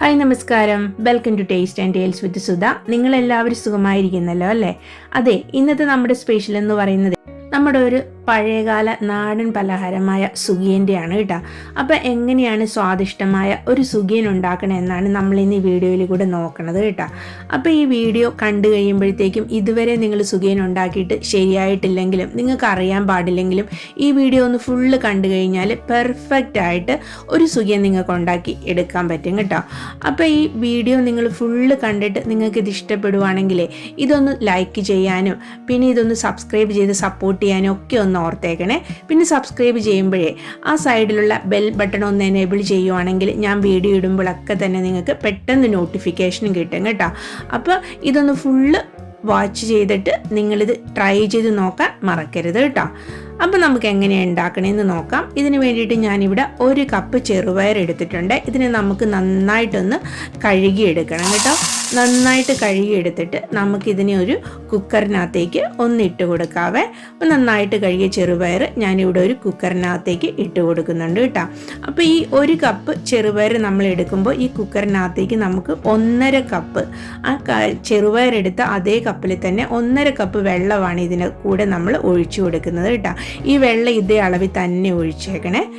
Hi നമസ്കാരം. Welcome to taste and tales with Sudha. നിങ്ങളെല്ലാവരും സുഖമായിരിക്കുന്നല്ലോ അല്ലേ? അതെ ഇന്നത്തെ നമ്മുടെ സ്പെഷ്യൽ എന്ന് പറയുന്നത് നമ്മുടെ ഒരു പഴയകാല നാടൻ പലഹാരമായ സുഖിയന്റെയാണ് കേട്ടോ. അപ്പോൾ എങ്ങനെയാണ് സ്വാദിഷ്ടമായ ഒരു സുഖിയൻ ഉണ്ടാക്കണമെന്നാണ് നമ്മൾ ഇന്ന് ഈ വീഡിയോയിൽ കൂടെ നോക്കണത് കേട്ടോ. അപ്പോൾ ഈ വീഡിയോ കണ്ടു കഴിയുമ്പോഴത്തേക്കും ഇതുവരെ നിങ്ങൾ സുഖിയൻ ഉണ്ടാക്കിയിട്ട് ശരിയായിട്ടില്ലെങ്കിലും നിങ്ങൾക്ക് അറിയാൻ പാടില്ലെങ്കിലും ഈ വീഡിയോ ഒന്ന് ഫുള്ള് കണ്ടു കഴിഞ്ഞാൽ പെർഫെക്റ്റ് ആയിട്ട് ഒരു സുഖിയൻ നിങ്ങൾക്ക് ഉണ്ടാക്കി എടുക്കാൻ പറ്റും കേട്ടോ. അപ്പോൾ ഈ വീഡിയോ നിങ്ങൾ ഫുള്ള് കണ്ടിട്ട് നിങ്ങൾക്ക് ഇത് ഇഷ്ടപ്പെടുവാണെങ്കിൽ ഇതൊന്ന് ലൈക്ക് ചെയ്യാനും പിന്നെ ഇതൊന്ന് സബ്സ്ക്രൈബ് ചെയ്ത് സപ്പോർട്ട് ചെയ്യാനും ഒക്കെ ഒന്ന് ഓർത്തേക്കണേ. പിന്നെ സബ്സ്ക്രൈബ് ചെയ്യുമ്പോഴേ ആ സൈഡിലുള്ള ബെൽ ബട്ടൺ ഒന്ന് എനേബിൾ ചെയ്യുവാണെങ്കിൽ ഞാൻ വീഡിയോ ഇടുമ്പോഴൊക്കെ തന്നെ നിങ്ങൾക്ക് പെട്ടെന്ന് നോട്ടിഫിക്കേഷനും കിട്ടും കേട്ടോ. അപ്പോൾ ഇതൊന്ന് ഫുള്ള് വാച്ച് ചെയ്തിട്ട് നിങ്ങളിത് ട്രൈ ചെയ്ത് നോക്കാൻ മറക്കരുത് കേട്ടോ. അപ്പോൾ നമുക്ക് എങ്ങനെയാണ് ഉണ്ടാക്കണമെന്ന് നോക്കാം. ഇതിന് വേണ്ടിയിട്ട് ഞാനിവിടെ ഒരു കപ്പ് ചെറുപയർ എടുത്തിട്ടുണ്ട്. ഇതിനെ നമുക്ക് നന്നായിട്ടൊന്ന് കഴുകിയെടുക്കണം കേട്ടോ. നന്നായിട്ട് കഴുകിയെടുത്തിട്ട് നമുക്കിതിനെ ഒരു കുക്കറിനകത്തേക്ക് ഒന്ന് ഇട്ട് കൊടുക്കാവേ. നന്നായിട്ട് കഴുകിയ ചെറുപയർ ഞാനിവിടെ ഒരു കുക്കറിനകത്തേക്ക് ഇട്ട് കൊടുക്കുന്നുണ്ട് കേട്ടോ. അപ്പോൾ ഈ ഒരു കപ്പ് ചെറുപയർ നമ്മൾ എടുക്കുമ്പോൾ ഈ കുക്കറിനകത്തേക്ക് നമുക്ക് ഒന്നര കപ്പ് ആ ചെറുപയർ എടുത്ത അതേ കപ്പിൽ തന്നെ ഒന്നര കപ്പ് വെള്ളമാണ് ഇതിന് കൂടെ നമ്മൾ ഒഴിച്ചു കൊടുക്കുന്നത് കേട്ടോ. ഈ വെള്ളം ഇതേ അളവിൽ തന്നെ ഒഴിച്ചേക്കണേ.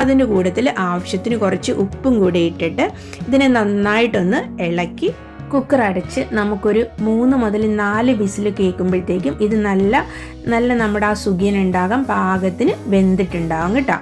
അതിന്റെ കൂട്ടത്തിൽ ആവശ്യത്തിന് കുറച്ച് ഉപ്പും കൂടി ഇട്ടിട്ട് ഇതിനെ നന്നായിട്ടൊന്ന് ഇളക്കി കുക്കർ അടച്ച് നമുക്കൊരു മൂന്ന് മുതൽ നാല് വിസിൽ കേൾക്കുമ്പോഴത്തേക്കും ഇത് നല്ല നല്ല നമ്മുടെ ആ സുഖിയൻ ഉണ്ടാകാൻ പാകത്തിന് വെന്തിട്ടുണ്ടാകും കേട്ടോ.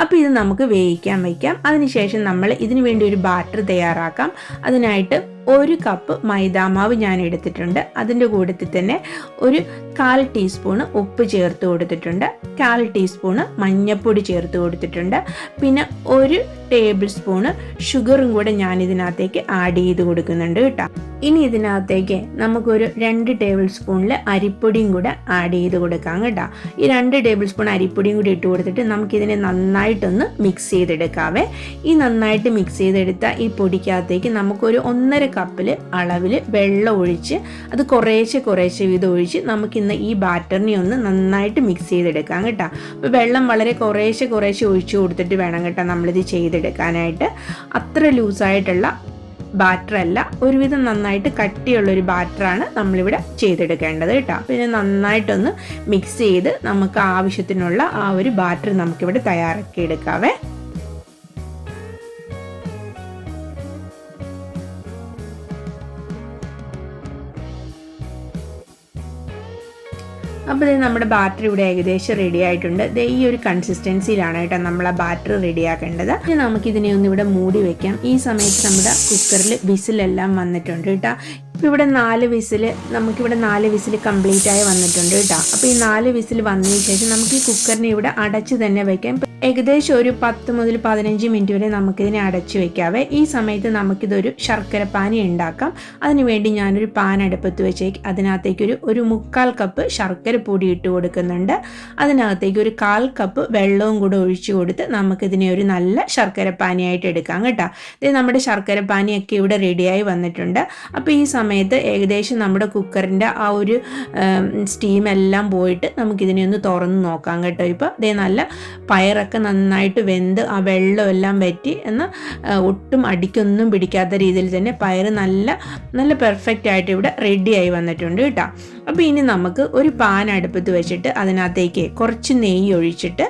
അപ്പോൾ ഇത് നമുക്ക് വേവിക്കാൻ വയ്ക്കാം. അതിനുശേഷം നമ്മൾ ഇതിനു വേണ്ടി ഒരു ബാറ്റർ തയ്യാറാക്കാം. അതിനായിട്ട് ഒരു കപ്പ് മൈദാമാവ് ഞാൻ എടുത്തിട്ടുണ്ട്. അതിന്റെ കൂട്ടത്തിൽ തന്നെ ഒരു കാൽ ടീസ്പൂൺ ഉപ്പ് ചേർത്ത് കൊടുത്തിട്ടുണ്ട്. കാൽ ടീസ്പൂൺ മഞ്ഞൾപ്പൊടി ചേർത്ത് കൊടുത്തിട്ടുണ്ട്. പിന്നെ ഒരു ടേബിൾ സ്പൂണ് ഷുഗറും കൂടെ ഞാൻ ഇതിനകത്തേക്ക് ആഡ് ചെയ്ത് കൊടുക്കുന്നുണ്ട് കേട്ടോ. ഇനി ഇതിനകത്തേക്ക് നമുക്കൊരു രണ്ട് ടേബിൾ സ്പൂണിൽ അരിപ്പൊടിയും കൂടെ ആഡ് ചെയ്ത് കൊടുക്കാം കേട്ടോ. ഈ രണ്ട് ടേബിൾ സ്പൂൺ അരിപ്പൊടിയും കൂടി ഇട്ട് കൊടുത്തിട്ട് നമുക്കിതിനെ നന്നായിട്ടൊന്ന് മിക്സ് ചെയ്തെടുക്കാവേ. ഈ നന്നായിട്ട് മിക്സ് ചെയ്തെടുത്ത ഈ പൊടിക്കകത്തേക്ക് നമുക്കൊരു ഒന്നര കപ്പിൽ അളവിൽ വെള്ളം ഒഴിച്ച് അത് കുറേശ്ശെ കുറേശ്ശെ വീതം ഒഴിച്ച് നമുക്കിന്ന് ഈ ബാറ്ററിനെ ഒന്ന് നന്നായിട്ട് മിക്സ് ചെയ്തെടുക്കാം കേട്ടോ. അപ്പോൾ വെള്ളം വളരെ കുറേശ്ശെ കുറേശ്ശെ ഒഴിച്ചു കൊടുത്തിട്ട് വേണം കേട്ടോ നമ്മളിത് ചെയ്തെടുക്കാനായിട്ട്. അത്ര ലൂസായിട്ടുള്ള ബാറ്റർ അല്ല ഒരുവിധം നന്നായിട്ട് കട്ടിയുള്ളൊരു ബാറ്ററാണ് നമ്മളിവിടെ ചെയ്തെടുക്കേണ്ടത് കേട്ടോ. പിന്നെ നന്നായിട്ടൊന്ന് മിക്സ് ചെയ്ത് നമുക്ക് ആവശ്യത്തിനുള്ള ആ ഒരു ബാറ്റർ നമുക്കിവിടെ തയ്യാറാക്കി എടുക്കാവേ അപ്പോൾ ഇത് നമ്മുടെ ബാറ്ററി ഇവിടെ ഏകദേശം റെഡി ആയിട്ടുണ്ട്. ഇത് ഈ ഒരു കൺസിസ്റ്റൻസിയിലാണ് കേട്ടോ നമ്മൾ ആ ബാറ്ററി റെഡിയാക്കേണ്ടത് ഇനി നമുക്കിതിനെ ഒന്ന് ഇവിടെ മൂടി വെക്കാം. ഈ സമയത്ത് നമ്മുടെ കുക്കറിൽ വിസിലെല്ലാം വന്നിട്ടുണ്ട് കേട്ടോ. ഇപ്പോൾ ഇവിടെ നാല് വിസിൽ നമുക്കിവിടെ നാല് വിസിൽ കംപ്ലീറ്റ് ആയി വന്നിട്ടുണ്ട് കേട്ടോ. അപ്പോൾ ഈ നാല് വിസിൽ വന്നതിന് ശേഷം നമുക്ക് ഈ കുക്കറിനെ ഇവിടെ അടച്ച് തന്നെ വയ്ക്കാം ഏകദേശം ഒരു പത്ത് മുതൽ പതിനഞ്ച് മിനിറ്റ് വരെ നമുക്കിതിനെ അടച്ച് വയ്ക്കാവേ ഈ സമയത്ത് നമുക്കിതൊരു ശർക്കര പാനി ഉണ്ടാക്കാം. അതിനുവേണ്ടി ഞാനൊരു പാൻ അടുപ്പത്ത് വെച്ചേക്ക്. അതിനകത്തേക്ക് ഒരു ഒരു മുക്കാൽ കപ്പ് ശർക്കര പൊടി ഇട്ട് കൊടുക്കുന്നുണ്ട്. അതിനകത്തേക്ക് ഒരു കാൽ കപ്പ് വെള്ളവും കൂടെ ഒഴിച്ചു കൊടുത്ത് നമുക്കിതിനെ ഒരു നല്ല ശർക്കര പാനിയായിട്ട് എടുക്കാം കേട്ടോ. ഇത് നമ്മുടെ ശർക്കര പാനിയൊക്കെ ഇവിടെ റെഡിയായി വന്നിട്ടുണ്ട്. അപ്പോൾ ഈ സമയത്ത് ഏകദേശം നമ്മുടെ കുക്കറിന്റെ ആ ഒരു സ്റ്റീം എല്ലാം പോയിട്ട് നമുക്കിതിനെ ഒന്ന് തുറന്ന് നോക്കാം കേട്ടോ. ഇപ്പോൾ ഇതേ നല്ല പയറൊക്കെ നന്നായിട്ട് വെന്ത് ആ വെള്ളം എല്ലാം വറ്റി എന്നാൽ ഒട്ടും അടിക്കൊന്നും പിടിക്കാത്ത രീതിയിൽ തന്നെ പയർ നല്ല നല്ല പെർഫെക്റ്റ് ആയിട്ട് ഇവിടെ റെഡിയായി വന്നിട്ടുണ്ട് കേട്ടോ. അപ്പോൾ ഇനി നമുക്ക് ഒരു പാൻ അടുപ്പത്ത് വെച്ചിട്ട് അതിനകത്തേക്ക് കുറച്ച് നെയ്യ് ഒഴിച്ചിട്ട്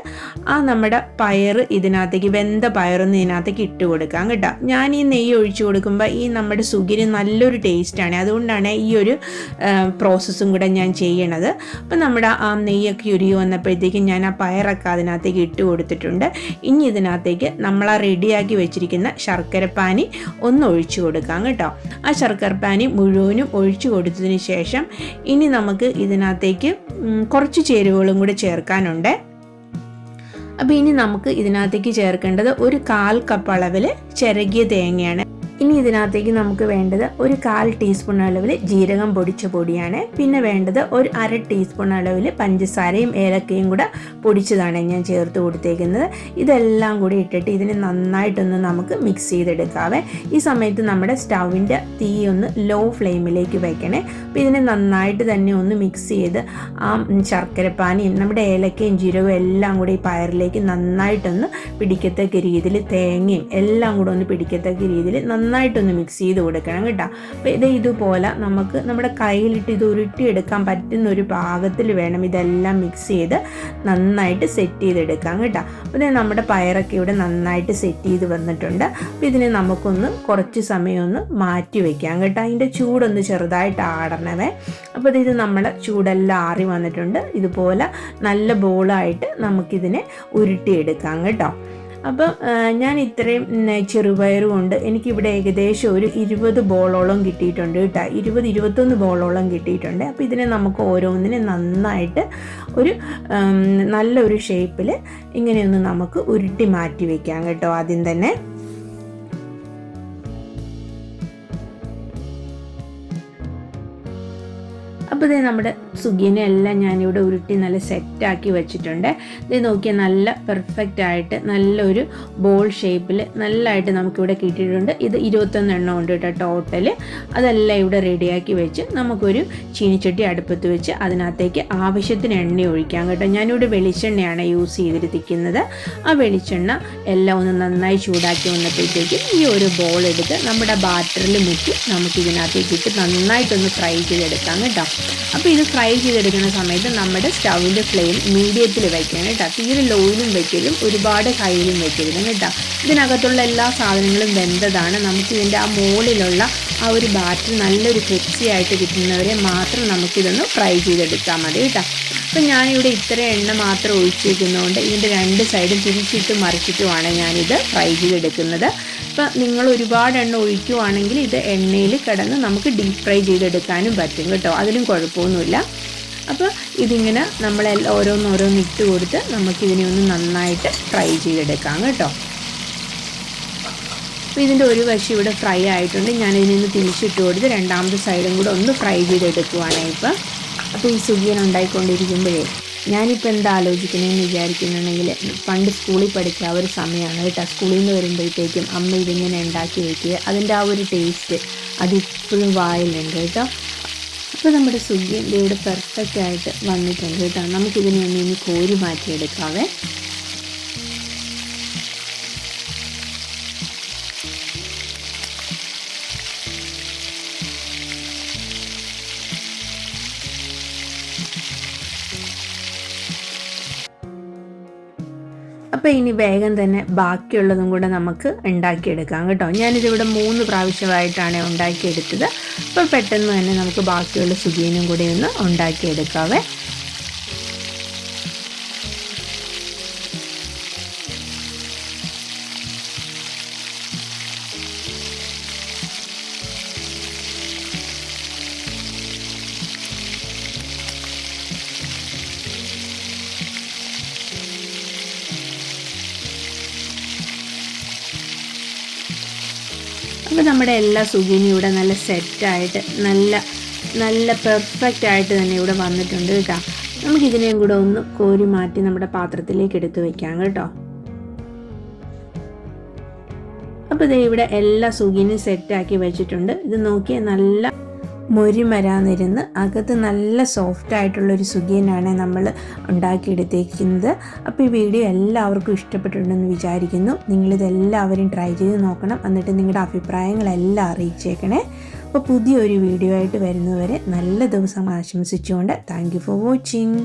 ആ നമ്മുടെ പയർ ഇതിനകത്തേക്ക് വെന്ത പയറൊന്ന് ഇതിനകത്തേക്ക് ഇട്ട് കൊടുക്കാം കേട്ടോ. ഞാൻ ഈ നെയ്യ് ഒഴിച്ചു കൊടുക്കുമ്പോൾ ഈ നമ്മുടെ സുഗിന് നല്ലൊരു ടേസ്റ്റാണ് അതുകൊണ്ടാണ് ഈ ഒരു പ്രോസസ്സും കൂടെ ഞാൻ ചെയ്യണത്. അപ്പോൾ നമ്മുടെ ആ നെയ്യൊക്കെ ഉരുകി വന്നപ്പോഴത്തേക്കും ഞാൻ ആ പയറൊക്കെ അതിനകത്തേക്ക് ഇട്ട് കൊടുത്തിട്ടുണ്ട്. ഇനി ഇതിനകത്തേക്ക് നമ്മൾ ആ റെഡിയാക്കി വെച്ചിരിക്കുന്ന ശർക്കരപ്പാനി ഒന്ന് ഒഴിച്ചു കൊടുക്കാം കേട്ടോ. ആ ശർക്കരപ്പാനി മുഴുവനും ഒഴിച്ചു കൊടുത്തതിന് ശേഷം ഇനി നമുക്ക് ഇതിനകത്തേക്ക് കുറച്ച് ചേരുവകളും കൂടി ചേർക്കാനുണ്ട്. അപ്പോൾ ഇനി നമുക്ക് ഇതിനകത്തേക്ക് ചേർക്കേണ്ടത് ഒരു കാൽ കപ്പ് അളവിൽ ചിരകിയ തേങ്ങയാണ്. ഇനി ഇതിനകത്തേക്ക് നമുക്ക് വേണ്ടത് ഒരു കാൽ ടീസ്പൂൺ അളവിൽ ജീരകം പൊടിച്ച പൊടിയാണ്. പിന്നെ വേണ്ടത് ഒരു അര ടീസ്പൂൺ അളവിൽ പഞ്ചസാരയും ഏലക്കയും കൂടെ പൊടിച്ചതാണ് ഞാൻ ചേർത്ത് കൊടുത്തേക്കുന്നത്. ഇതെല്ലാം കൂടി ഇട്ടിട്ട് ഇതിനെ നന്നായിട്ടൊന്ന് നമുക്ക് മിക്സ് ചെയ്തെടുക്കാവേ. ഈ സമയത്ത് നമ്മുടെ സ്റ്റൗവിന്റെ തീ ഒന്ന് ലോ ഫ്ലെയിമിലേക്ക് വയ്ക്കണേ അപ്പോൾ ഇതിനെ നന്നായിട്ട് തന്നെ ഒന്ന് മിക്സ് ചെയ്ത് ആ ശർക്കരപ്പാനിയും നമ്മുടെ ഏലക്കയും ജീരകവും എല്ലാം കൂടി ഈ പയറിലേക്ക് നന്നായിട്ടൊന്ന് പിടിക്കത്തക്ക രീതിയിൽ തേങ്ങയും എല്ലാം കൂടെ ഒന്ന് പിടിക്കത്തക്ക രീതിയിൽ നന്നായിട്ടൊന്ന് മിക്സ് ചെയ്ത് കൊടുക്കണം കേട്ടോ. അപ്പോൾ ഇത് ഇതുപോലെ നമുക്ക് നമ്മുടെ കയ്യിലിട്ട് ഇത് ഉരുട്ടിയെടുക്കാൻ പറ്റുന്ന ഒരു പാകത്തിൽ വേണം ഇതെല്ലാം മിക്സ് ചെയ്ത് നന്നായിട്ട് സെറ്റ് ചെയ്തെടുക്കാം കേട്ടോ. അപ്പോൾ നമ്മുടെ പയറൊക്കെ ഇവിടെ നന്നായിട്ട് സെറ്റ് ചെയ്ത് വന്നിട്ടുണ്ട്. അപ്പോൾ ഇതിനെ നമുക്കൊന്ന് കുറച്ച് സമയം ഒന്ന് മാറ്റി വയ്ക്കാം കേട്ടോ. അതിന്റെ ചൂടൊന്ന് ചെറുതായിട്ട് ആടണവേ അപ്പോൾ ഇത് നമ്മുടെ ചൂടെല്ലാം ആറി വന്നിട്ടുണ്ട്. ഇതുപോലെ നല്ല ബോളായിട്ട് നമുക്കിതിനെ ഉരുട്ടിയെടുക്കാം കേട്ടോ. അപ്പം ഞാൻ ഇത്രയും ചെറുപയർ കൊണ്ട് എനിക്കിവിടെ ഏകദേശം ഒരു ഇരുപത് ബോളോളം കിട്ടിയിട്ടുണ്ട് കേട്ടോ. ഇരുപത് ഇരുപത്തൊന്ന് ബോളോളം കിട്ടിയിട്ടുണ്ട്. അപ്പോൾ ഇതിനെ നമുക്ക് ഓരോന്നിനെ നന്നായിട്ട് ഒരു നല്ലൊരു ഷേപ്പിൽ ഇങ്ങനെയൊന്ന് നമുക്ക് ഉരുട്ടി മാറ്റി വയ്ക്കാം കേട്ടോ ആദ്യം തന്നെ. അപ്പോൾ ഇതേ നമ്മുടെ സുഗിനെ എല്ലാം ഞാനിവിടെ ഉരുട്ടി നല്ല സെറ്റാക്കി വെച്ചിട്ടുണ്ട്. ഇത് നോക്കിയാൽ നല്ല പെർഫെക്റ്റ് ആയിട്ട് നല്ലൊരു ബോൾ ഷേപ്പിൽ നല്ലതായിട്ട് നമുക്കിവിടെ കിട്ടിയിട്ടുണ്ട്. ഇത് ഇരുപത്തൊന്ന് എണ്ണം ഉണ്ട് കേട്ടോ ടോട്ടൽ അതെല്ലാം ഇവിടെ റെഡിയാക്കി വെച്ച് നമുക്കൊരു ചീനിച്ചട്ടി അടുപ്പത്ത് വെച്ച് അതിനകത്തേക്ക് ആവശ്യത്തിന് എണ്ണ ഒഴിക്കാം കേട്ടോ. ഞാനിവിടെ വെളിച്ചെണ്ണയാണ് യൂസ് ചെയ്തിരിക്കുന്നത്. ആ വെളിച്ചെണ്ണ എല്ലാം ഒന്ന് നന്നായി ചൂടാക്കി വന്നപ്പോഴത്തേക്കും ഈ ഒരു ബോൾ എടുത്ത് നമ്മുടെ ബാറ്ററിൽ മുക്കി നമുക്ക് ഇതിനകത്തേക്ക് ഇട്ട് നന്നായിട്ടൊന്ന് ഫ്രൈ ചെയ്തെടുക്കാം കേട്ടോ. അപ്പോൾ ഇത് ഫ്രൈ ചെയ്തെടുക്കുന്ന സമയത്ത് നമ്മുടെ സ്റ്റൗവിന്റെ ഫ്ലെയിം മീഡിയത്തിൽ വയ്ക്കണം കേട്ടോ. തീരെ ലോയിലും വയ്ക്കലും ഒരുപാട് ഹൈയിലും വയ്ക്കരുത് കേട്ടോ. ഇതിനകത്തുള്ള എല്ലാ സാധനങ്ങളും വെന്തതാണ്. നമുക്ക് ഇതിന്റെ ആ മുകളിലുള്ള ആ ഒരു ബാറ്റർ നല്ലൊരു ക്രിപ്സി ആയിട്ട് കിട്ടുന്നവരെ മാത്രം നമുക്കിതൊന്ന് ഫ്രൈ ചെയ്തെടുത്താൽ മതി കേട്ടോ. അപ്പം ഞാനിവിടെ ഇത്ര എണ്ണ മാത്രം ഒഴിച്ചേക്കുന്നതുകൊണ്ട് ഇതിന്റെ രണ്ട് സൈഡും തിരിച്ചിട്ട് മറിച്ചിട്ടുമാണ് ഞാനിത് ഫ്രൈ ചെയ്തെടുക്കുന്നത്. ഇപ്പം നിങ്ങൾ ഒരുപാട് എണ്ണ ഒഴിക്കുവാണെങ്കിൽ ഇത് എണ്ണയിൽ കിടന്ന് നമുക്ക് ഡീപ്പ് ഫ്രൈ ചെയ്തെടുക്കാനും പറ്റും കേട്ടോ. അതിലും കുഴപ്പമൊന്നുമില്ല. അപ്പോൾ ഇതിങ്ങനെ നമ്മൾ ഓരോന്നോരോന്ന് ഇട്ട് കൊടുത്ത് നമുക്കിതിനെ ഒന്ന് നന്നായിട്ട് ഫ്രൈ ചെയ്തെടുക്കാം കേട്ടോ. അപ്പോൾ ഇതിന്റെ ഒരു വശം ഇവിടെ ഫ്രൈ ആയിട്ടുണ്ട്. ഞാനിതിൽ നിന്ന് തിരിച്ചിട്ട് കൊടുത്ത് രണ്ടാമത്തെ സൈഡും കൂടെ ഒന്ന് ഫ്രൈ ചെയ്തെടുക്കുവാണ് ഇപ്പം. അപ്പോൾ ഈ സുഖിയൻ ഉണ്ടായിക്കൊണ്ടിരിക്കുമ്പോഴേ ഞാനിപ്പോൾ എന്താ ആലോചിക്കണമെന്ന് വിചാരിക്കുന്നുണ്ടെങ്കിൽ പണ്ട് സ്കൂളിൽ പഠിച്ച ആ ഒരു സമയമാണ് കേട്ടോ. സ്കൂളിൽ നിന്ന് വരുമ്പോഴത്തേക്കും അമ്മ ഇതിങ്ങനെ ഉണ്ടാക്കി വയ്ക്കുക അതിന്റെ ആ ഒരു ടേസ്റ്റ് അതിപ്പോഴും വായിലുണ്ട് കേട്ടോ. അപ്പോൾ നമ്മുടെ സുഖിയൻ ഇവിടെ പെർഫെക്റ്റ് ആയിട്ട് വന്നിട്ടുണ്ട് കേട്ടോ. നമുക്കിതിനെ ഒന്ന് ഇനി കോരി മാറ്റിയെടുക്കാവേ. അപ്പോൾ ഇനി വേഗം തന്നെ ബാക്കിയുള്ളതും കൂടെ നമുക്ക് ഉണ്ടാക്കിയെടുക്കാം കേട്ടോ. ഞാനിതിവിടെ മൂന്ന് പ്രാവശ്യമായിട്ടാണ് ഉണ്ടാക്കിയെടുത്തത്. അപ്പോൾ പെട്ടെന്ന് തന്നെ നമുക്ക് ബാക്കിയുള്ള സുഖീനും കൂടി ഒന്ന് ഉണ്ടാക്കിയെടുക്കാവേ. അപ്പോൾ നമ്മുടെ എല്ലാ സുഖിനും ഇവിടെ നല്ല സെറ്റായിട്ട് നല്ല നല്ല പെർഫെക്റ്റ് ആയിട്ട് തന്നെ ഇവിടെ വന്നിട്ടുണ്ട് കേട്ടോ. നമുക്കിതിനെയും കൂടെ ഒന്ന് കോരി മാറ്റി നമ്മുടെ പാത്രത്തിലേക്ക് എടുത്തു വെക്കാം കേട്ടോ. അപ്പോൾ ഇത് ഇവിടെ എല്ലാ സുഖിനും സെറ്റാക്കി വെച്ചിട്ടുണ്ട്. ഇത് നോക്കിയാൽ നല്ല മൊരിമരാന്നിരുന്ന് അകത്ത് നല്ല സോഫ്റ്റ് ആയിട്ടുള്ളൊരു സുഖിയനാണ് നമ്മൾ ഉണ്ടാക്കിയെടുത്തേക്കുന്നത്. അപ്പോൾ ഈ വീഡിയോ എല്ലാവർക്കും ഇഷ്ടപ്പെട്ടിട്ടുണ്ടെന്ന് വിചാരിക്കുന്നു. നിങ്ങളിതെല്ലാവരും ട്രൈ ചെയ്ത് നോക്കണം. എന്നിട്ട് നിങ്ങളുടെ അഭിപ്രായങ്ങളെല്ലാം അറിയിച്ചേക്കണേ. അപ്പോൾ പുതിയൊരു വീഡിയോ ആയിട്ട് വരുന്നവരെ നല്ല ദിവസം ആശംസിച്ചുകൊണ്ട് താങ്ക് ഫോർ വാച്ചിങ്